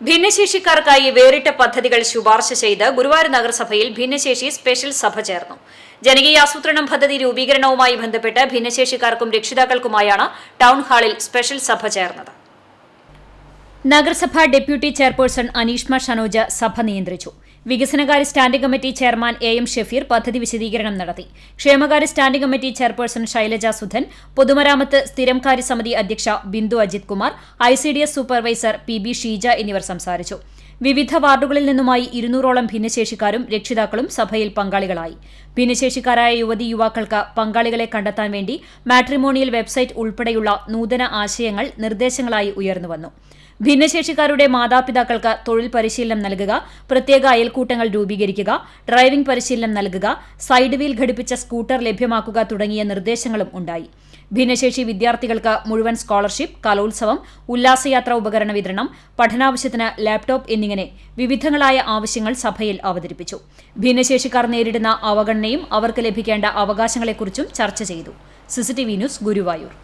ഭിന്നശേഷിക്കാർക്കായി വേറിട്ട പദ്ധതികൾ ശുപാർശ ചെയ്ത് ഗുരുവായൂർ നഗരസഭയിൽ ഭിന്നശേഷി സ്പെഷ്യൽ സഭ ചേർന്നു. ജനകീയ ആസൂത്രണം പദ്ധതി രൂപീകരണവുമായി ബന്ധപ്പെട്ട് ഭിന്നശേഷിക്കാർക്കും രക്ഷിതാക്കൾക്കുമായാണ് ടൗൺ ഹാളിൽ സ്പെഷ്യൽ സഭ ചേർന്നത്. നഗരസഭ ഡെപ്യൂട്ടി ചെയർപേഴ്സൺ അനീഷ്മ ഷനോജ സഭ നിയന്ത്രിച്ചു. വികസനകാര്യ standing committee chairman A M Shefeer പദ്ധതി വിശദീകരണം നടത്തി. ക്ഷേമകാര്യ standing committee chairperson Shailaja Sudhan പൊതുമരാമത്ത് സ്ഥിരം കാര്യസമിതി അധ്യക്ഷ Bindu Ajith Kumar I C D S supervisor P B Sheeja എന്നിവർ സംസാരിച്ചു. വിവിധ വാർഡുകളിൽ നിന്നുമായി ഇരുന്നൂറോളം ഭിന്നശേഷിക്കാരും രക്ഷിതാക്കളും സഭയിൽ പങ്കാളികളായി. ഭിന്നശേഷിക്കാരായ യുവതി യുവാക്കൾക്ക് പങ്കാളികളെ കണ്ടെത്താൻ വേണ്ടി മാട്രിമോണിയൽ വെബ്സൈറ്റ് ഉൾപ്പെടെയുള്ള നൂതന ആശയങ്ങൾ നിർദ്ദേശങ്ങളായി ഉയർന്നുവന്നു. ഭിന്നശേഷിക്കാരുടെ മാതാപിതാക്കൾക്ക് തൊഴിൽ പരിശീലനം നൽകുക പ്രത്യേക അയൽക്കൂട്ടങ്ങൾ രൂപീകരിക്കുക ഡ്രൈവിംഗ് പരിശീലനം നൽകുക സൈഡ് വീൽ ഘടിപ്പിച്ച സ്കൂട്ടർ ലഭ്യമാക്കുക തുടങ്ങിയ നിർദ്ദേശങ്ങളും ഉണ്ടായി. ഭിന്നശേഷി വിദ്യാർത്ഥികൾക്ക് മുഴുവൻ സ്കോളർഷിപ്പ് കലോത്സവം ഉല്ലാസയാത്ര ഉപകരണ വിതരണം പഠനാവശ്യത്തിന് ലാപ്ടോപ്പ് എന്നിങ്ങനെ വിവിധങ്ങളായ ആവശ്യങ്ങൾ സഭയിൽ അവതരിപ്പിച്ചു. ഭിന്നശേഷിക്കാർ നേരിടുന്ന അവഗണനയും അവർക്ക് ലഭിക്കേണ്ട അവകാശങ്ങളെക്കുറിച്ചും ചർച്ച ചെയ്തു. CCTV news Guruvayur.